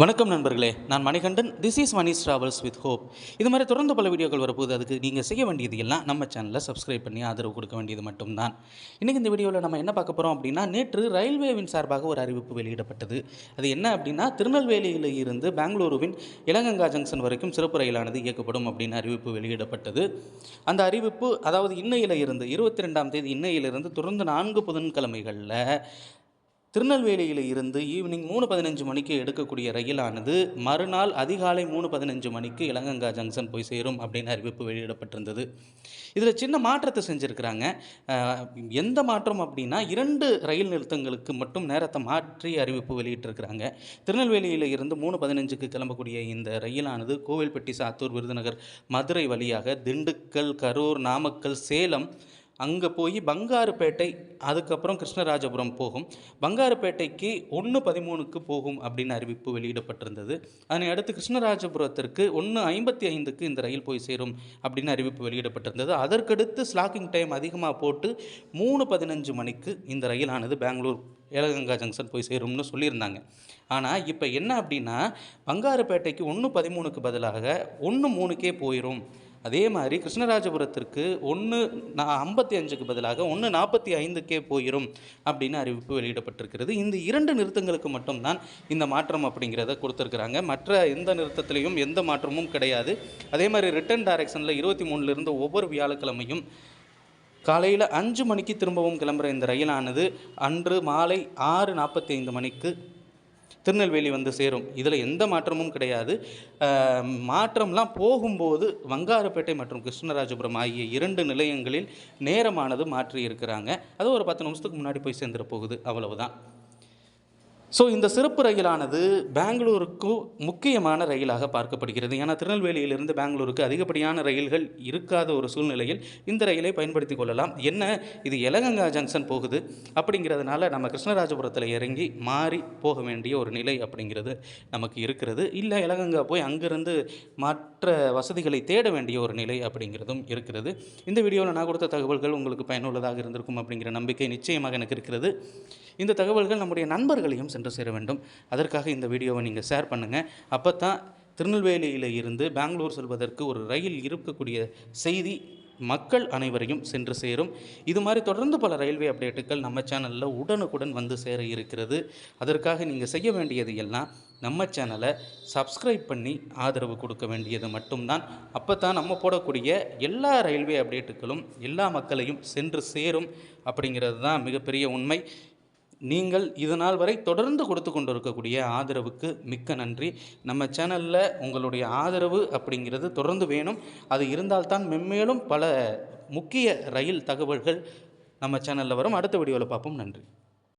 வணக்கம் நண்பர்களே நான் Manikandan. This is Mani's travels with hope இது மாதிரி தொடர்ந்து பல வீடியோக்கள் வரப்போகுது. அதுக்கு நீங்கள் செய்ய வேண்டியது எல்லாம் நம்ம சேனலில் சப்ஸ்கிரைப் பண்ணி ஆதரவு கொடுக்க வேண்டியது மட்டும்தான். இன்றைக்கி இந்த வீடியோவில் நம்ம என்ன பார்க்க போகிறோம் அப்படின்னா நேற்று ரயில்வேவின் சார்பாக ஒரு அறிவிப்பு வெளியிடப்பட்டது. அது என்ன அப்படின்னா திருநெல்வேலியில் இருந்து பெங்களூருவின் இளங்கங்கா ஜங்ஷன் வரைக்கும் சிறப்பு ரயிலானது இயக்கப்படும் அப்படின்னு அறிவிப்பு வெளியிடப்பட்டது. அந்த அறிவிப்பு அதாவது இன்னையில் இருந்து இருபத்தி ரெண்டாம் தேதி இன்னையிலிருந்து தொடர்ந்து நான்கு புதன்கிழமைகளில் திருநெல்வேலியில் இருந்து ஈவினிங் மூணு பதினஞ்சு மணிக்கு எடுக்கக்கூடிய ரயிலானது மறுநாள் அதிகாலை மூணு பதினஞ்சு மணிக்கு இளங்கங்கா ஜங்ஷன் போய் சேரும் அப்படின்னு அறிவிப்பு வெளியிடப்பட்டிருந்தது. இதில் சின்ன மாற்றத்தை செஞ்சுருக்கிறாங்க. எந்த மாற்றம் அப்படின்னா இரண்டு ரயில் நிறுத்தங்களுக்கு மட்டும் நேரத்தை மாற்றி அறிவிப்பு வெளியிட்டிருக்கிறாங்க. திருநெல்வேலியில் இருந்து மூணு பதினஞ்சுக்கு கிளம்பக்கூடிய இந்த ரயிலானது கோவில்பட்டி சாத்தூர் விருதுநகர் மதுரை வழியாக திண்டுக்கல் கரூர் நாமக்கல் சேலம் அங்கே போய் பங்காருப்பேட்டை அதுக்கப்புறம் கிருஷ்ணராஜபுரம் போகும். பங்காருப்பேட்டைக்கு ஒன்று பதிமூணுக்கு போகும் அப்படின்னு அறிவிப்பு வெளியிடப்பட்டிருந்தது. அதனை அடுத்து கிருஷ்ணராஜபுரத்திற்கு ஒன்று ஐம்பத்தி ஐந்துக்கு இந்த ரயில் போய் சேரும் அப்படின்னு அறிவிப்பு வெளியிடப்பட்டிருந்தது. அதற்கடுத்து ஸ்லாக்கிங் டைம் அதிகமாக போட்டு மூணு பதினஞ்சு மணிக்கு இந்த ரயிலானது பெங்களூர் ஏலகங்கா ஜங்ஷன் போய் சேரும்னு சொல்லியிருந்தாங்க. ஆனால் இப்போ என்ன அப்படின்னா பங்காருப்பேட்டைக்கு ஒன்று பதிமூணுக்கு பதிலாக ஒன்று மூணுக்கே போயிடும் அதே மாதிரி கிருஷ்ணராஜபுரத்திற்கு ஒன்று நான் ஐம்பத்தி அஞ்சுக்கு பதிலாக ஒன்று நாற்பத்தி ஐந்துக்கே போயிடும் அப்படின்னு அறிவிப்பு வெளியிடப்பட்டிருக்கிறது. இந்த இரண்டு நிறுத்தங்களுக்கு மட்டும்தான் இந்த மாற்றம் அப்படிங்கிறத கொடுத்துருக்குறாங்க. மற்ற எந்த நிறுத்தத்திலையும் எந்த மாற்றமும் கிடையாது. அதே மாதிரி ரிட்டர்ன் டைரக்ஷனில் இருபத்தி மூணுலேருந்து ஒவ்வொரு வியாழக்கிழமையும் காலையில் அஞ்சு மணிக்கு திரும்பவும் கிளம்புற இந்த ரயிலானது அன்று மாலை ஆறு நாற்பத்தி ஐந்து மணிக்கு திருநெல்வேலி வந்து சேரும். இதில் எந்த மாற்றமும் கிடையாது. மாற்றம்லாம் போகும்போது வங்காரப்பேட்டை மற்றும் கிருஷ்ணராஜபுரம் ஆகிய இரண்டு நிலையங்களில் நேரமானது மாற்றி இருக்கிறாங்க அது ஒரு பத்து நிமிஷத்துக்கு முன்னாடி போய் சேர்ந்துட போகுது. அவ்வளவுதான். ஸோ இந்த சிறப்பு ரயிலானது பெங்களூருக்கு முக்கியமான ரயிலாக பார்க்கப்படுகிறது. ஏன்னா திருநெல்வேலியிலிருந்து பெங்களூருக்கு அதிகப்படியான ரயில்கள் இருக்காத ஒரு சூழ்நிலையில் இந்த ரயிலை பயன்படுத்தி கொள்ளலாம். என்ன? இது எலகங்கா ஜங்ஷன் போகுது. அப்படிங்கிறதுனால நம்ம கிருஷ்ணராஜபுரத்தில் இறங்கி மாறி போக வேண்டிய ஒரு நிலை அப்படிங்கிறது நமக்கு இருக்கிறது. இல்லை எலகங்கா போய் அங்கிருந்து மற்ற வசதிகளை தேட வேண்டிய ஒரு நிலை அப்படிங்கிறதும் இருக்கிறது. இந்த வீடியோவில் நான் கொடுத்த தகவல்கள் உங்களுக்கு பயனுள்ளதாக இருந்திருக்கும் அப்படிங்கிற நம்பிக்கை நிச்சயமாக எனக்கு இருக்கிறது. இந்த தகவல்கள் நம்முடைய நண்பர்களையும் சென்று சேர வேண்டும். அதற்காக இந்த வீடியோவை நீங்கள் ஷேர் பண்ணுங்கள் அப்போ தான் திருநெல்வேலியில் இருந்து பெங்களூர் செல்வதற்கு ஒரு ரயில் இருக்கக்கூடிய செய்தி மக்கள் அனைவரையும் சென்று சேரும். இது மாதிரி தொடர்ந்து பல ரயில்வே அப்டேட்டுகள் நம்ம சேனலில் உடனுக்குடன் வந்து சேர இருக்கிறது. அதற்காக நீங்கள் செய்ய வேண்டியது எல்லாம் நம்ம சேனலை சப்ஸ்கிரைப் பண்ணி ஆதரவு கொடுக்க வேண்டியது மட்டும்தான். அப்போ தான் நம்ம போடக்கூடிய எல்லா ரயில்வே அப்டேட்டுகளும் எல்லா மக்களையும் சென்று சேரும் அப்படிங்கிறது தான் மிகப்பெரிய உண்மை. நீங்கள் இது நாள் வரை தொடர்ந்து கொடுத்து கொண்டு இருக்கக்கூடிய ஆதரவுக்கு மிக்க நன்றி. நம்ம சேனலில் உங்களுடைய ஆதரவு அப்படிங்கிறது தொடர்ந்து வேணும். அது இருந்தால்தான் மென்மேலும் பல முக்கிய ரயில் தகவல்கள் நம்ம சேனலில் வரும். அடுத்த வீடியோவில் பார்ப்போம். நன்றி.